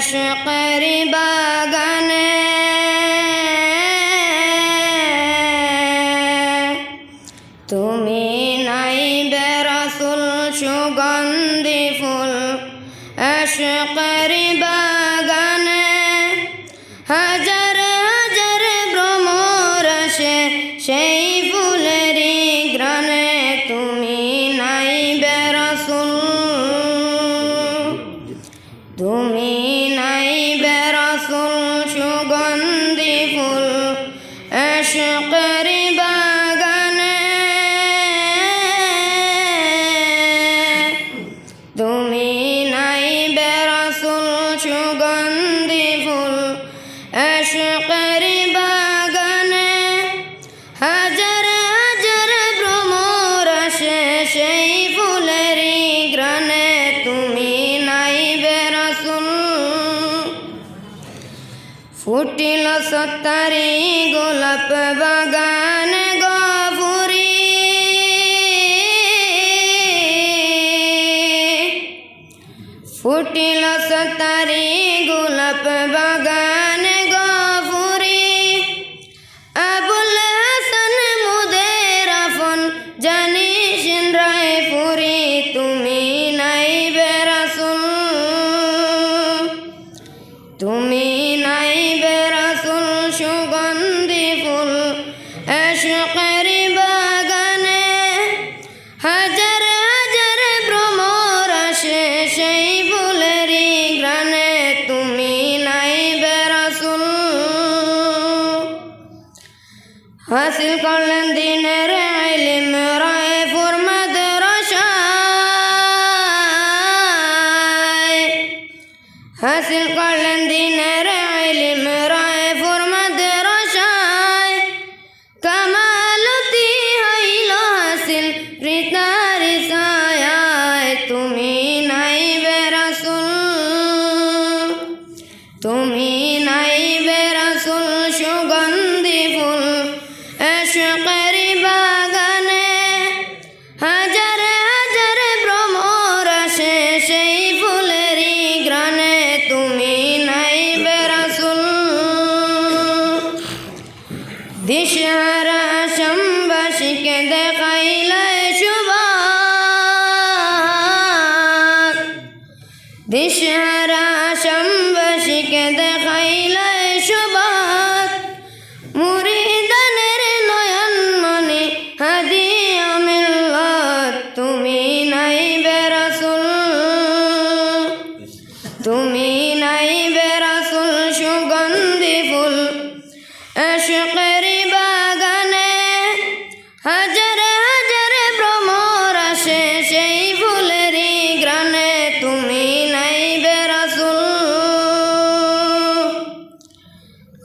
আশকের বাগানে তুমি নাই বেরসুল সুগন্ধি নাই বেরসুল সুগন্ধি ফুল তুমি নাই বেরসুল সুগন্ধি ফুটিল সত্তারি গোলাপ বাগান গফুরি ফুটিল সত্তারি গোলাপ বাগান তুমি নাই বেরাসুল সুগন্ধি ফুল এসকের বাগানে হাজার হাজার ভ্রমর আসে সেই ফুলেরই গ্রানে তুমি নাই বেরাসুল হাসিল করলেন দিনের দিনের ইলিম রায় ফুরমাদ রসায়। কামালতি হইল হাসিল রিতার সায়ায় তুমি নাই বেরাসুল তুমি নাই 林雪。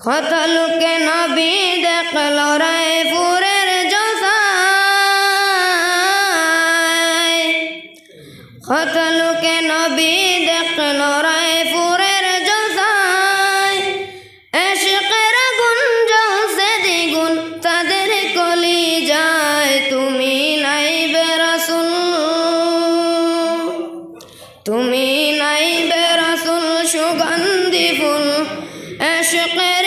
কত লোকে নবী দেখল রায় ফুরের জসায়? কত লোকে নবী দেখল রায় ফুরের জসায়? এশকের গুণ জলসে দ্বিগুণ তাদের কলি যায়। তুমি নাই বেরাসুল তুমি নাই বেরাসুল সুগন্ধি ফুল। এশকের